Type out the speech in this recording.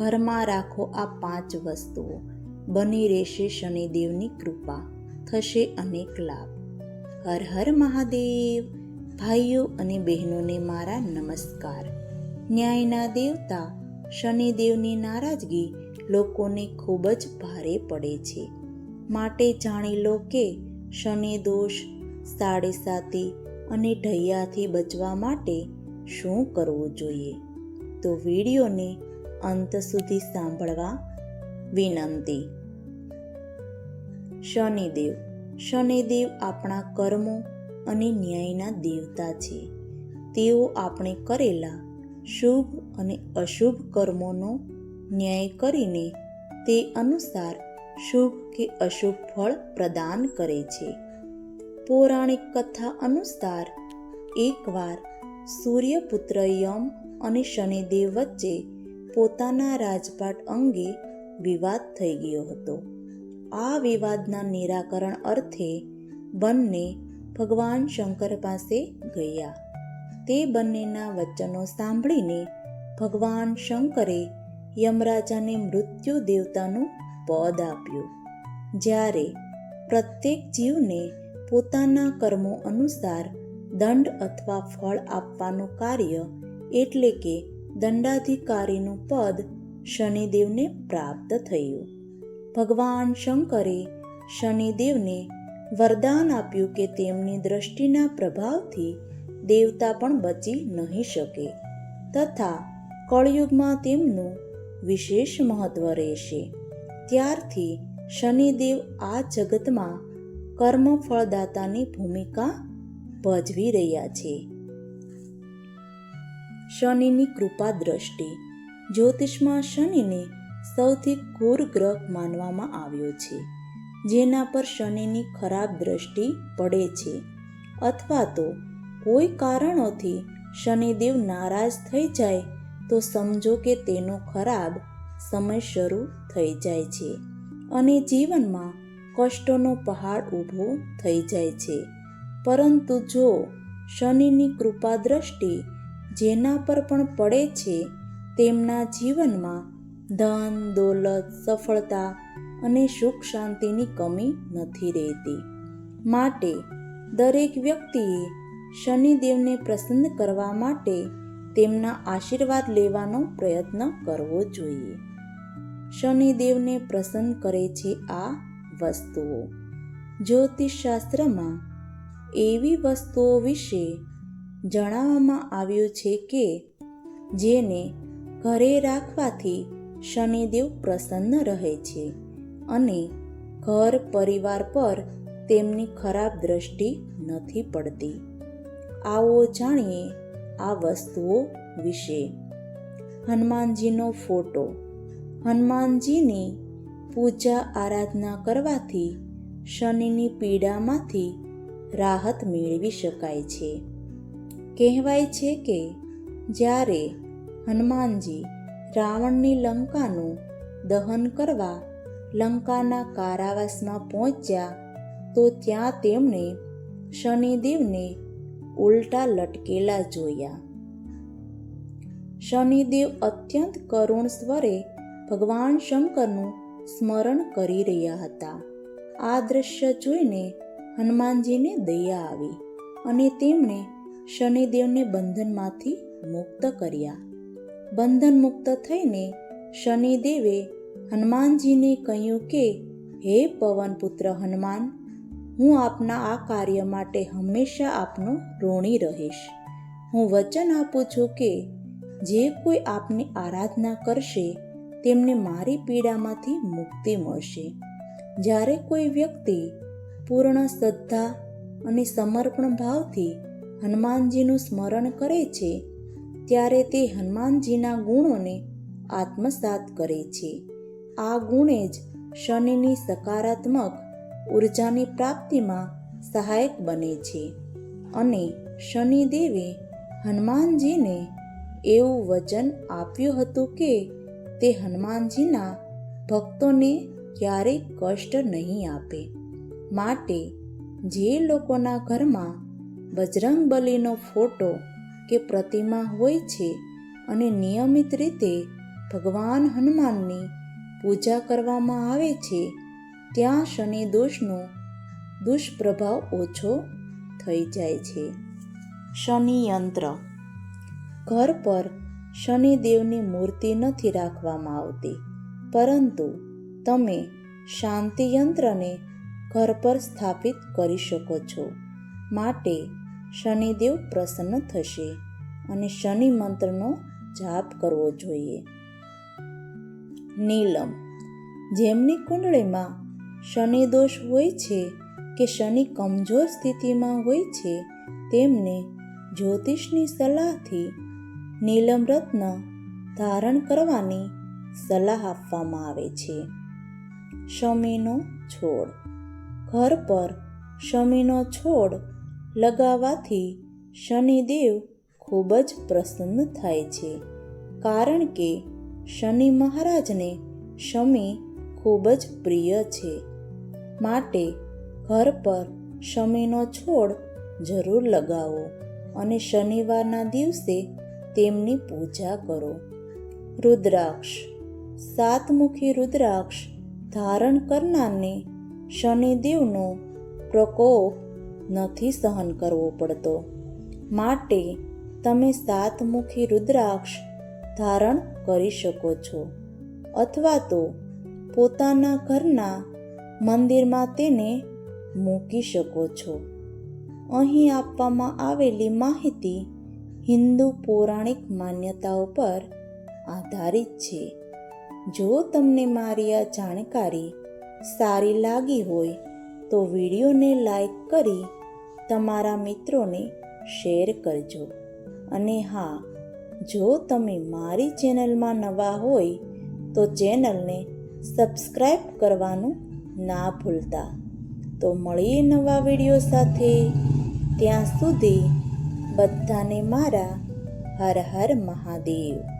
ઘરમાં રાખો આ પાંચ વસ્તુઓ. બની રહેશે શનિદેવની કૃપા. થશે અનેક લાભ. હર હર મહાદેવ. ભાઈઓ અને બહેનોને મારા નમસ્કાર. ન્યાયના દેવતા, શનિદેવની નારાજગી લોકોને ખૂબ જ ભારે પડે છે. માટે જાણી લો કે શનિ દોષ સાતી અને ઢૈયાથી બચવા માટે શું કરવું જોઈએ? તો વિડીયોને અંત સુધી સાંભળવા વિનંતી. શનિદેવ. શનિદેવ આપણા કર્મો અને ન્યાયના દેવતા છે. તેઓ આપણે કરેલા શુભ અને અશુભ કર્મોનો ન્યાય કરીને તે અનુસાર શુભ કે અશુભ ફળ પ્રદાન કરે છે. પૌરાણિક કથા અનુસાર એકવાર સૂર્યપુત્ર યમ અને શનિદેવ વચ્ચે પોતાના રાજપાટ અંગે વિવાદ થઈ ગયો હતો. આ વિવાદના નિરાકરણ અર્થે બંને ભગવાન શંકર પાસે ગયા. તે બંનેના વચનો સાંભળીને ભગવાન શંકરે યમરાજાને મૃત્યુ દેવતાનું પદ આપ્યું. જ્યારે પ્રત્યેક જીવને પોતાના કર્મો અનુસાર દંડ અથવા ફળ આપવાનું કાર્ય એટલે કે દંડાધિકારીનું પદ શનિદેવને પ્રાપ્ત થયું. ભગવાન શંકરે શનિદેવને વરદાન આપ્યું કે તેમની દ્રષ્ટિના પ્રભાવથી દેવતા પણ બચી નહીં શકે તથા કળયુગમાં તેમનું વિશેષ મહત્વ રહેશે. ત્યારથી શનિદેવ આ જગતમાં કર્મ ફળદાતાની ભૂમિકા ભજવી રહ્યા છે. શનિની કૃપા દ્રષ્ટિ. જ્યોતિષમાં શનિને સૌથી ક્રૂર ગ્રહ માનવામાં આવ્યો છે, જેના પર શનિની ખરાબ દ્રષ્ટિ પડે છે. અથવા તો કોઈ કારણોથી શનિદેવ નારાજ થઈ જાય, તો સમજો કે તેનો ખરાબ સમય શરૂ થઈ જાય છે અને જીવનમાં કષ્ટોનો પહાડ ઊભો થઈ જાય છે. પરંતુ જો શનિની કૃપા દ્રષ્ટિ જેના પર પણ પડે છે તેમના જીવનમાં ધન, દોલત, સફળતા અને સુખ શાંતિની કમી નથી રહેતી. માટે દરેક વ્યક્તિએ શનિદેવને પ્રસન્ન કરવા માટે તેમના આશીર્વાદ લેવાનો પ્રયત્ન કરવો જોઈએ. શનિદેવને પ્રસન્ન કરે છે આ વસ્તુઓ. જ્યોતિષશાસ્ત્રમાં એવી વસ્તુઓ વિશે જણાવવામાં આવ્યું છે કે, જેને ઘરે રાખવાથી શનિદેવ પ્રસન્ન રહે છે અને ઘર પરિવાર પર તેમની ખરાબ દ્રષ્ટિ નથી પડતી. આવો જાણીએ આ વસ્તુઓ વિશે. હનુમાનજીનો ફોટો. હનુમાનજીની પૂજા આરાધના કરવાથી શનિની પીડામાંથી રાહત મેળવી શકાય છે. કહેવાય છે કે જ્યારે હનુમાનજી રાવણની લંકાનું દહન કરવા લંકાના કારાવાસમાં પહોંચ્યા, તો ત્યાં તેમણે શનિદેવને ઉલટા લટકેલા જોયા. શનિદેવ અત્યંત કરુણ સ્વરે ભગવાન શંકરનું સ્મરણ કરી રહ્યા હતા. આ દ્રશ્ય જોઈને હનુમાનજીને દયા આવી અને તેમણે શનિદેવને બંધનમાંથી મુક્ત કર્યા. બંધન મુક્ત થઈને શનિદેવે હનુમાનજીને કહ્યું કે, હે પવનપુત્ર હનુમાન, હું આપના આ કાર્ય માટે હંમેશા આપનો ઋણી રહીશ. હું વચન આપું છું કે, જે કોઈ આપની આરાધના કરશે, તેમને મારી પીડામાંથી મુક્તિ મળશે. જ્યારે કોઈ વ્યક્તિ પૂર્ણ શ્રદ્ધા અને સમર્પણ ભાવથી હનુમાનજીનું સ્મરણ કરે છે, ત્યારે તે હનુમાનજીના ગુણોને આત્મસાત કરે છે. આ ગુણે જ શનિની સકારાત્મક ઉર્જાની પ્રાપ્તિમાં સહાયક બને છે અને શનિદેવે હનુમાનજીને એવું વચન આપ્યું હતું કે તે હનુમાનજીના ભક્તોને ક્યારેય કષ્ટ નહીં આપે. માટે જે લોકોના ઘરમાં બજરંગ બલીનો ફોટો કે પ્રતિમા હોય છે અને નિયમિત રીતે ભગવાન હનુમાનની પૂજા કરવામાં આવે છે, ત્યાં શનિ દોષનો દુષ્પ્રભાવ ઓછો થઈ જાય છે. શનિ યંત્ર. ઘર પર શનિદેવની મૂર્તિ નથી રાખવામાં આવતી, પરંતુ તમે શાંતિ યંત્રને ઘર પર સ્થાપિત કરી શકો છો. માટે શનિદેવ પ્રસન્ન થશે અને શનિ મંત્રનો જાપ કરવો જોઈએ. નીલમ. જેમની કુંડળીમાં શનિ દોષ હોય છે કે શનિ કમજોર સ્થિતિમાં હોય છે, તેમને જ્યોતિષની સલાહથી નીલમ રત્ન ધારણ કરવાની સલાહ આપવામાં આવે છે. શમીનો છોડ. ઘર પર શમીનો છોડ લગાવવાથી શનિદેવ ખૂબ જ પ્રસન્ન થાય છે. કારણ કે શનિ મહારાજને શમી ખૂબ જ પ્રિય છે. માટે ઘર પર શમીનો છોડ જરૂર લગાવો અને શનિવારના દિવસે તેમની પૂજા કરો. રુદ્રાક્ષ. સાતમુખી રુદ્રાક્ષ ધારણ કરનારને શનિદેવનો પ્રકોપ નથી સહન કરવો પડતો. માટે તમે સાતમુખી રુદ્રાક્ષ ધારણ કરી શકો છો. અથવા તો પોતાના ઘરના મંદિરમાં તેને મૂકી શકો છો. અહીં આપવામાં આવેલી માહિતી હિન્દુ પૌરાણિક માન્યતાઓ પર આધારિત છે. જો તમને મારી આ જાણકારી સારી લાગી હોય તો વિડીયોને લાઈક કરી તમારા મિત્રોને શેર કરજો. અને હા, જો તમે મારી ચેનલમાં નવા હોય, તો ચેનલને સબસ્ક્રાઈબ કરવાનું ના ભૂલતા. તો મળીએ નવા વીડિયો સાથે. ત્યાં સુધી બધાને મારા હર હર મહાદેવ.